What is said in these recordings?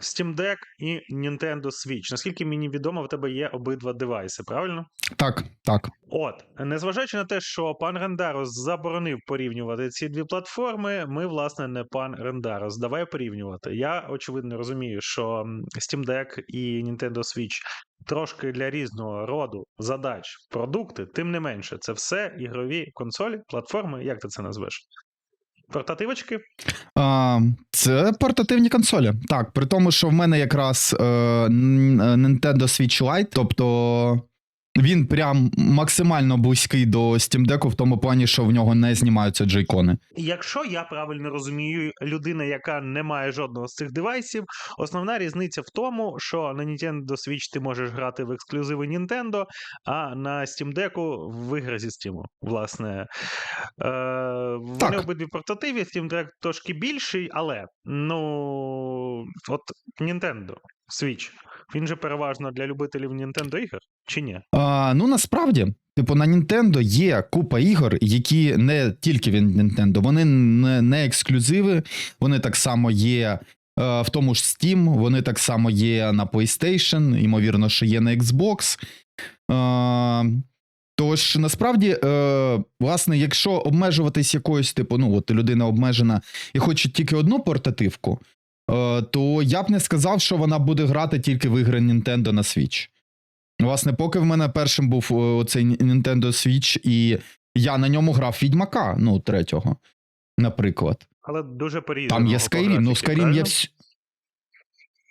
Steam Deck і Nintendo Switch. Наскільки мені відомо, в тебе є обидва девайси, правильно? Так, так. От, незважаючи на те, що пан Рендарос заборонив порівнювати ці дві платформи, ми, власне, не пан Рендарос. Давай порівнювати. Я очевидно розумію, що Steam Deck і Nintendo Switch трошки для різного роду задач, продукти, тим не менше, це все ігрові консолі, платформи, як ти це назвеш? Портативочки? А, це портативні консолі. Так, при тому, що в мене якраз е, е, Nintendo Switch Lite, тобто він прям максимально близький до Steam Deck в тому плані, що в нього не знімаються джейкони. Якщо я правильно розумію, людина, яка не має жодного з цих девайсів, основна різниця в тому, що на Nintendo Switch ти можеш грати в ексклюзиви Nintendo, а на Steam Deck в ігри зі Steam. Власне, е, вони Так. обидві портативі, Steam Deck трошки більший, але ну от Nintendo Switch, він же переважно для любителів Nintendo ігор, чи ні? А, ну насправді, типу, на Nintendo є купа ігор, які не тільки від Nintendo, вони не, ексклюзиви, вони так само є. е, В тому ж Steam, вони так само є на PlayStation, ймовірно, що є на Xbox. Е, Тож насправді, е, власне, якщо обмежуватись якоюсь, типу, ну от людина обмежена і хоче тільки одну портативку, то я б не сказав, що вона буде грати тільки в ігри Nintendo на Switch. Власне, поки в мене першим був о, цей Nintendo Switch, і я на ньому грав Відьмака, ну, третього, наприклад. Але дуже по-різному. Там є Skyrim, ну Skyrim є всь...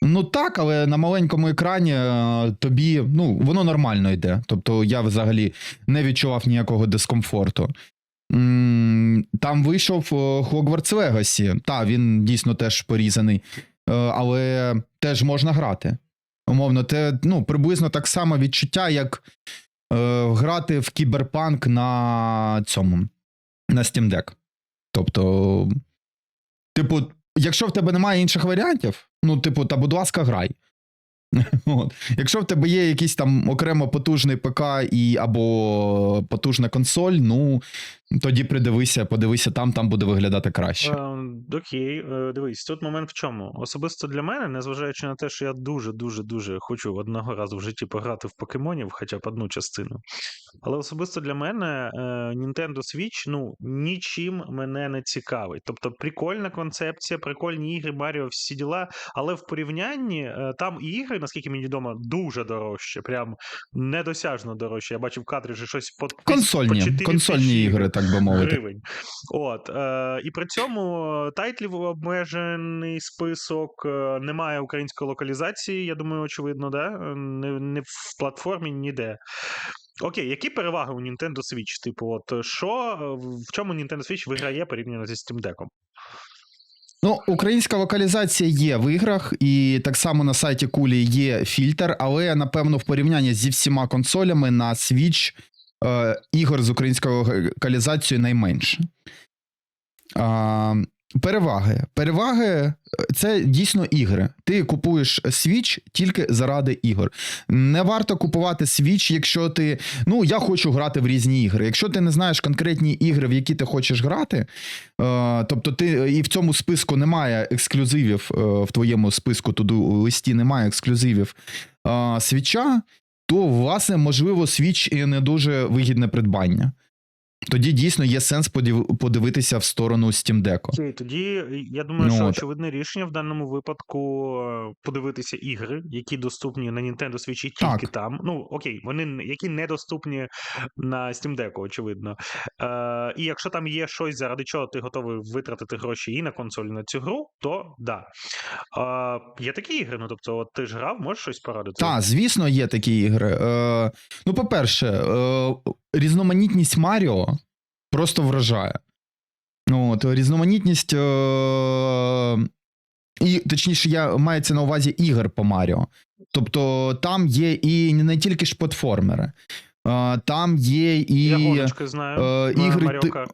Ну так, але на маленькому екрані е, тобі, ну, воно нормально йде. Тобто я взагалі не відчував ніякого дискомфорту. Там вийшов о, Hogwarts Legacy. Так, він дійсно теж порізаний, е, але теж можна грати. Умовно, це ну, приблизно так само відчуття, як е, грати в кіберпанк на цьому, на Steam Deck. Тобто, типу, якщо в тебе немає інших варіантів, ну, типу, та будь ласка, грай. От. Якщо в тебе є якийсь там окремо потужний ПК і або потужна консоль, ну тоді придивися, подивися там, там буде виглядати краще. Е, Окей, е, дивись, тут момент в чому. Особисто для мене, незважаючи на те, що я дуже дуже дуже хочу одного разу в житті пограти в покемонів, хоча б одну частину. Але особисто для мене е, Nintendo Switch ну нічим мене не цікавить. Тобто прикольна концепція, прикольні ігри, Маріо, всі діла, але в порівнянні е, там ігри, наскільки мені відомо, дуже дорожче, прям недосяжно дорожче. Я бачив кадри, що щось по тис- по Консольні, 4 консольні ігри, так би мовити. гривень. От, е, і при цьому тайтлів обмежений список, е, немає української локалізації, я думаю, очевидно, да? Не, не в платформі ніде. Окей, які переваги у Nintendo Switch? Типу, от що е, в чому Nintendo Switch виграє порівняно зі Steam Deck? Ну, українська локалізація є в іграх, і так само на сайті Кулі є фільтр, але напевно в порівнянні зі всіма консолями на Switch е, ігор з українською локалізацією найменше. А, переваги. Переваги е, це дійсно ігри. Ти купуєш Switch тільки заради ігор. Не варто купувати Switch, якщо ти. Ну, я хочу грати в різні ігри. Якщо ти не знаєш конкретні ігри, в які ти хочеш грати, Е, Тобто, ти і в цьому списку немає ексклюзивів, е, в твоєму списку туду листі немає ексклюзивів е, свіча, то, власне, можливо, свіч і не дуже вигідне придбання. Тоді дійсно є сенс подив- подивитися в сторону Steam Deck. Тоді е, я думаю, Ну, що от. очевидне рішення в даному випадку е, подивитися ігри, які доступні на Nintendo Switch і тільки Так. там. Ну окей, вони які недоступні на Steam Deck, очевидно. Е, і якщо там є щось, заради чого ти готовий витратити гроші і на консоль, і на цю гру, то да. Е, є такі ігри, ну тобто, от ти ж грав, можеш щось порадити? Так, звісно, є такі ігри. Е, ну, по-перше, е, різноманітність Маріо просто вражає. Ну, От, різноманітність. Е, і, точніше, я мається на увазі ігор по Маріо. Тобто там є і не тільки ж платформери, е, там є і. Я гоночки знаю. е, ігри ти- Kart.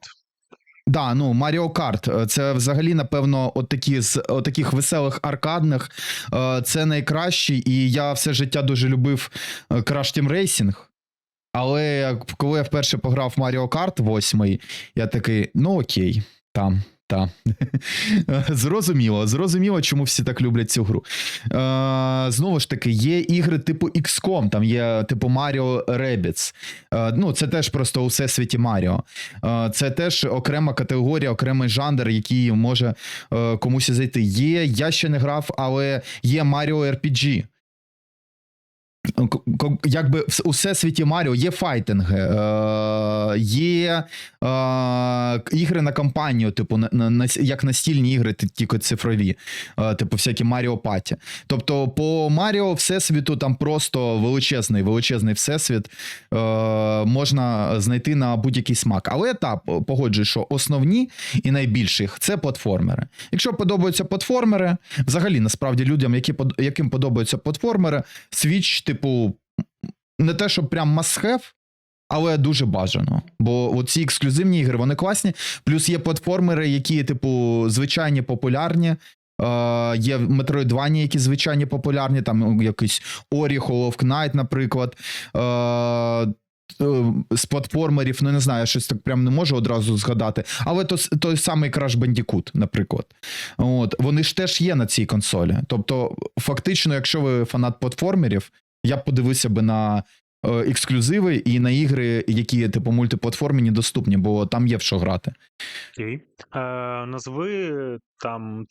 Да, ну Mario Kart. Це взагалі, напевно, от такі з от таких веселих аркадних. е, Це найкращий, і я все життя дуже любив е, Crash Team Racing. Але коли я вперше пограв в Mario Kart 8, я такий, ну окей, там. Та. Зрозуміло, зрозуміло, чому всі так люблять цю гру. Е, знову ж таки, є ігри типу XCOM, там є типу Mario Rabbids. Е, ну, це теж просто у всесвіті Маріо. Е, це теж окрема категорія, окремий жанр, який може е, комусь зайти. Є, я ще не грав, але є Mario RPG. Якби у всесвіті Маріо є файтинги, е, є е, ігри на кампанію, типу, на, на, як настільні ігри, тільки цифрові, е, типу всякі Маріо Паті. Тобто, по Маріо Всесвіту там просто величезний, величезний всесвіт е, можна знайти на будь-який смак. Але та погоджуюсь, що основні і найбільших це платформери. Якщо подобаються платформери, взагалі насправді людям, які яким подобаються платформери, Switch, типу, не те, що прям have, але дуже бажано. Бо ці ексклюзивні ігри, вони класні. Плюс є платформери, які, типу, звичайні популярні. Е, є Metroidvania, які звичайні популярні, там ну, якийсь Ori, Hollow Knight, наприклад. Е, е, з платформерів, ну не знаю, щось так прям не можу одразу згадати. Але то, той самий Crash Bandicoot, наприклад. От, вони ж теж є на цій консолі. Тобто, фактично, якщо ви фанат платформерів, я б подивився би на е, ексклюзиви і на ігри, які типу мультиплатформені доступні, бо там є в що грати. Окей. Е, назви там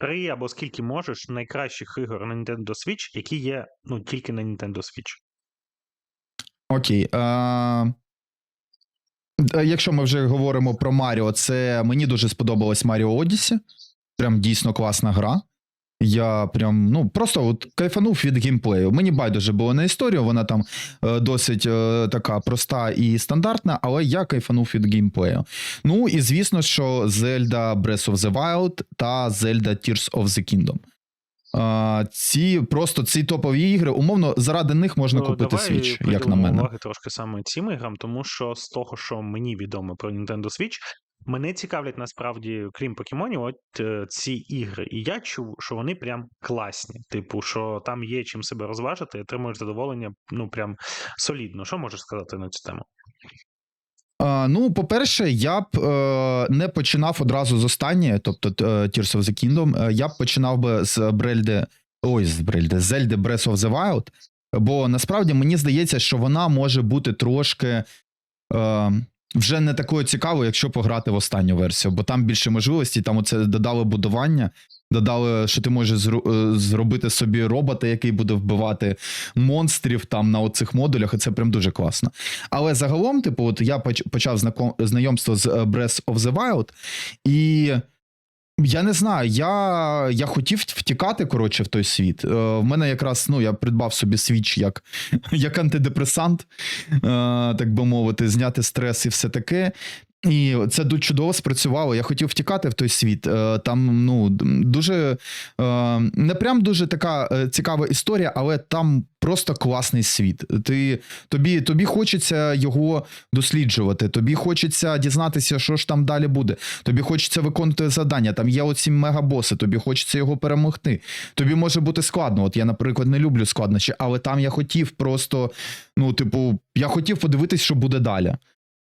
три або скільки можеш найкращих ігор на Nintendo Switch, які є ну, тільки на Nintendo Switch. Окей. Е, е, якщо ми вже говоримо про Маріо, це мені дуже сподобалось Маріо Одісі. Прям дійсно класна гра. Я прям ну просто от кайфанув від геймплею. Мені байдуже було на історію, вона там е, досить е, така проста і стандартна, але я кайфанув від геймплею. Ну і звісно, що Zelda Breath of the Wild та Zelda Tears of the Kingdom. Е, ці просто ці топові ігри, умовно, заради них можна Ну, купити давай Switch, як на мене. уваги трошки саме цим іграм, тому що з того, що мені відомо про Nintendo Switch, мене цікавлять насправді, крім покемонів, от е, ці ігри. І я чув, що вони прям класні. Типу, що там є чим себе розважити, і отримуєш задоволення, ну прям солідно. Що можеш сказати на цю тему? А, ну, по-перше, я б е, не починав одразу з останньої, тобто е, Tears of the Kingdom. Е, Я б починав би з Брельде. Ой, з Брельде, з Zelda Breath of the Wild. Бо насправді мені здається, що вона може бути трошки. Е, вже не такою цікаво, якщо пограти в останню версію, бо там більше можливостей, там оце додали будування, додали, що ти можеш зру- е, зробити собі робота, який буде вбивати монстрів там на оцих модулях, і це прям дуже класно. Але загалом, типу, от я поч- почав знаком- знайомство з е, Breath of the Wild, і я не знаю, я, я хотів втікати, коротше, в той світ. Е, в мене якраз ну, я придбав собі свіч як, як антидепресант, е, так би мовити, зняти стрес і все таке. І це чудово спрацювало. Я хотів втікати в той світ. Е, Там ну дуже е, не прям дуже така е, цікава історія, але там просто класний світ. Ти тобі, тобі хочеться його досліджувати. Тобі хочеться дізнатися, що ж там далі буде. Тобі хочеться виконувати завдання. Там є оці мегабоси, тобі хочеться його перемогти. Тобі може бути складно. От я, наприклад, не люблю складнощі, але там я хотів просто, ну, типу, я хотів подивитись, що буде далі.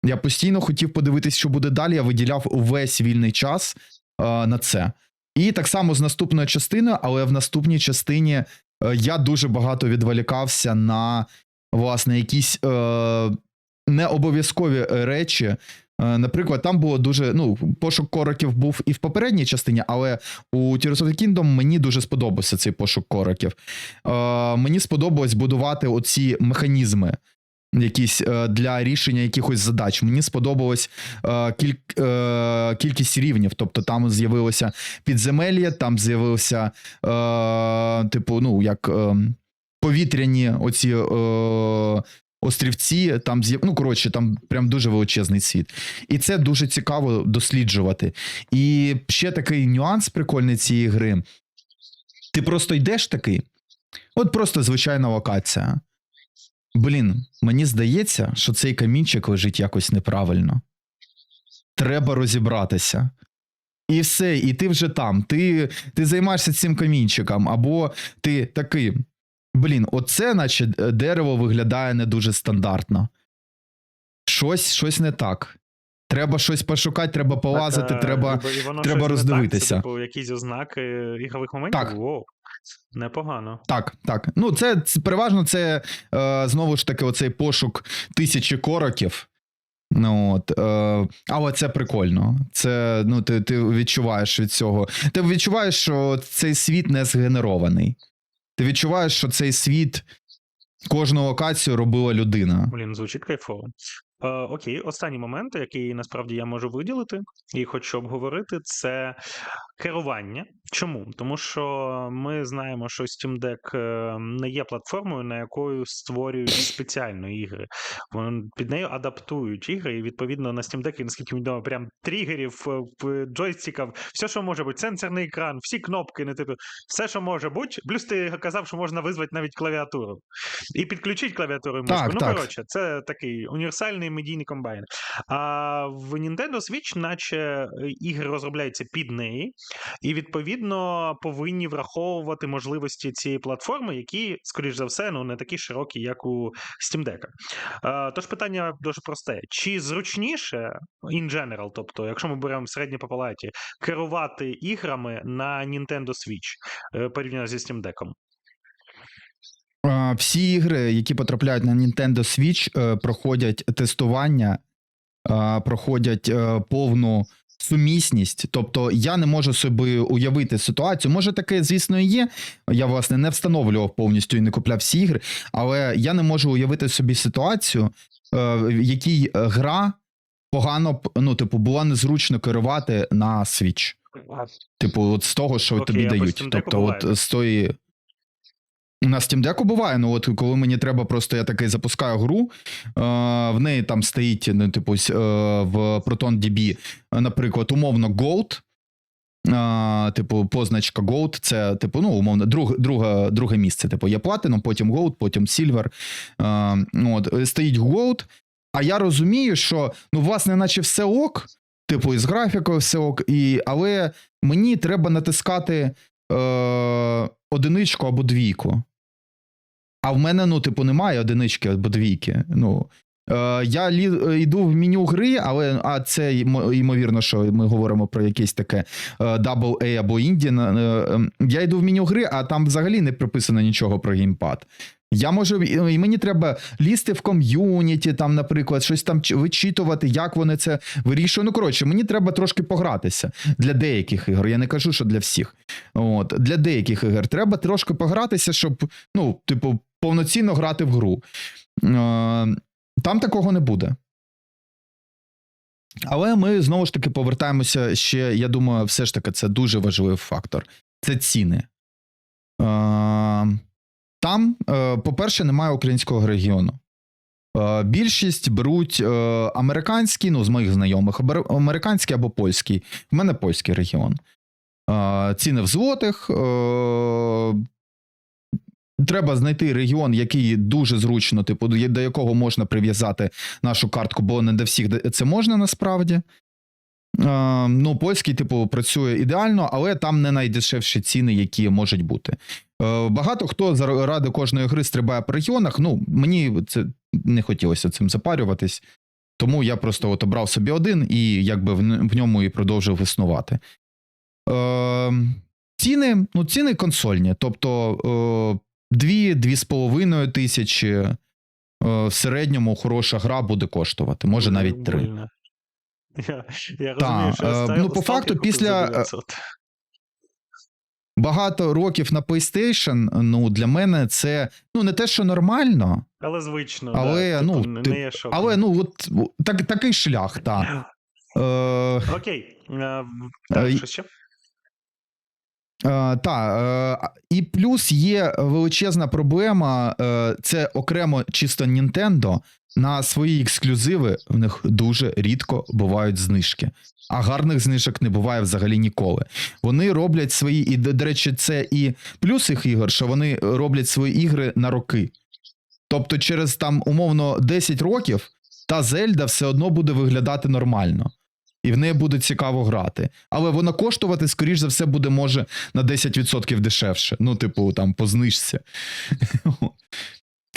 Я постійно хотів подивитись, що буде далі. Я виділяв увесь вільний час е, на це. І так само з наступною частиною, але в наступній частині е, я дуже багато відволікався на власне якісь е, необов'язкові речі. Е, Наприклад, там було дуже ну, пошук короків був і в попередній частині, але у Tears of the Kingdom мені дуже сподобався цей пошук короків. Е, мені сподобалось будувати оці механізми. Якісь е, для рішення якихось задач. Мені сподобалось е, кіль, е, кількість рівнів. Тобто там з'явилося підземелля, там з'явився, е, типу, ну, як повітряні оці острівці, там ну, коротше, там прям дуже величезний світ. І це дуже цікаво досліджувати. І ще такий нюанс прикольний цієї гри. Ти просто йдеш такий, от просто звичайна локація. Блін, мені здається, що цей камінчик лежить якось неправильно. Треба розібратися. І все, і ти вже там. Ти, ти займаєшся цим камінчиком, або ти такий. Блін, оце, наче е, дерево виглядає не дуже стандартно. Щось, щось не так. Треба щось пошукати, треба полазити, Так, е, треба. і- воно треба роздивитися. Так, це, типу, якісь ознаки ігрових моментів. Так. Воу, непогано. Так, так. Ну, це, це переважно це е, знову ж таки оцей пошук тисячі короків. Ну, от, е, але це прикольно. Це, ну, ти, ти відчуваєш від цього. Ти відчуваєш, що цей світ не згенерований. Ти відчуваєш, що цей світ кожну локацію робила людина. Блін, звучить кайфово. Е, окей, останній момент, який насправді я можу виділити і хочу обговорити, це керування. Чому? Тому що ми знаємо, що Steam Deck е, не є платформою, на якою створюють спеціально ігри. Вони під нею адаптують ігри, і відповідно на Steam Deck, наскільки відомо, прям тригерів, е, джойстиків, все, що може бути, сенсорний екран, всі кнопки, не типу, все, що може бути. Плюс ти казав, що можна визвати навіть клавіатуру. І підключити клавіатуру і. Так, ну, так. коротше, це такий універсальний медійний комбайн. А в Nintendo Switch, наче е, ігри розробляються під неї, і відповідно повинні враховувати можливості цієї платформи, які, скоріш за все, ну не такі широкі, як у Steam Deck. А, Тож питання дуже просте: чи зручніше in general, тобто, якщо ми беремо середнє по палаті, керувати іграми на Nintendo Switch е, порівняно зі Steam Deck? Е, Всі ігри, які потрапляють на Nintendo Switch, е, проходять тестування, е, проходять е, повну сумісність. Тобто я не можу собі уявити ситуацію. Може, таке, звісно, і є. Я, власне, не встановлював повністю і не купляв всі ігри, але я не можу уявити собі ситуацію, е, в якій е, гра погано ну, типу, була незручно керувати на Switch. Типу, от з того, що Окей, тобі дають. Тобто, от з тої. На Steam Deck буває, ну от коли мені треба просто я такий запускаю гру, е, в неї там стоїть, ну, типу, е, в ProtonDB, е, наприклад, умовно Gold. Е, типу, позначка Gold, це, типу, ну, умовно, друг, друге, друге місце. Типу, є Platinum, потім Gold, потім Silver. Е, от, е, стоїть Gold, а я розумію, що ну, власне, наче все ок, типу, і з графікою все ок, і, але мені треба натискати е, одиничку або двійку. А в мене, ну, типу, немає одинички або двійки. Ну, е, я лі, е, йду в меню гри, але а це ймовірно, що ми говоримо про якесь таке е, Double A або Indian. е, ем, Я йду в меню гри, а там взагалі не прописано нічого про геймпад. Я можу, і і мені треба лізти в ком'юніті, там, наприклад, щось там вичитувати, як вони це вирішують. Ну, коротше, мені треба трошки погратися для деяких ігор. Я не кажу, що для всіх. От, для деяких ігор треба трошки погратися, щоб, ну, типу, повноцінно грати в гру. Е, Там такого не буде. Але ми знову ж таки повертаємося ще. Я думаю, все ж таки, це дуже важливий фактор. Це ціни. Е, Там, е, по-перше, немає українського регіону. Більшість беруть американські, ну, з моїх знайомих, американський або польський. В мене польський регіон. Ціни в злотих. Е, Треба знайти регіон, який дуже зручно, типу, до якого можна прив'язати нашу картку, бо не до всіх це можна насправді. Е, ну, польський, типу, працює ідеально, але там не найдешевші ціни, які можуть бути. Е, багато хто заради кожної гри стрибає по регіонах. Ну, мені це не хотілося цим запарюватись. Тому я просто от обрав собі один і якби в, ньому і продовжив існувати. Е, ціни, ну, ціни консольні. Тобто е, 2-2,5 тисячі. е, В середньому хороша гра буде коштувати, може навіть 3. Больно. Я, я Та, розумію, що е, Стайл- ну, по факту, після, е, 900. Багато років на PlayStation, ну, для мене це ну, не те, що нормально, Але звично, але, да, ну, типу, тип- не є але ну, от так, такий шлях, так. Е, Окей. Е, Е, що ще? Е, та, е, і плюс є величезна проблема. Е, це окремо чисто Nintendo. На свої ексклюзиви в них дуже рідко бувають знижки. А гарних знижок не буває взагалі ніколи. Вони роблять свої, і до речі, це і плюс їх ігор, що вони роблять свої ігри на роки. Тобто, через там умовно 10 років та Зельда все одно буде виглядати нормально. І в неї буде цікаво грати. Але вона коштувати, скоріш за все, буде може на 10% дешевше. Ну, типу, там по знижці.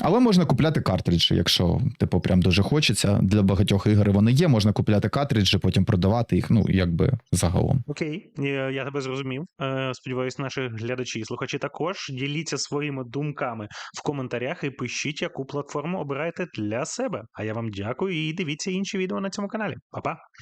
Але можна купляти картриджі, якщо типу прям дуже хочеться. Для багатьох ігор вони є, можна купляти картриджі, потім продавати їх, ну якби загалом. Окей, я, тебе зрозумів. Е, сподіваюсь, наші глядачі і слухачі також діліться своїми думками в коментарях і пишіть, яку платформу обираєте для себе. А я вам дякую і дивіться інші відео на цьому каналі. Па-па!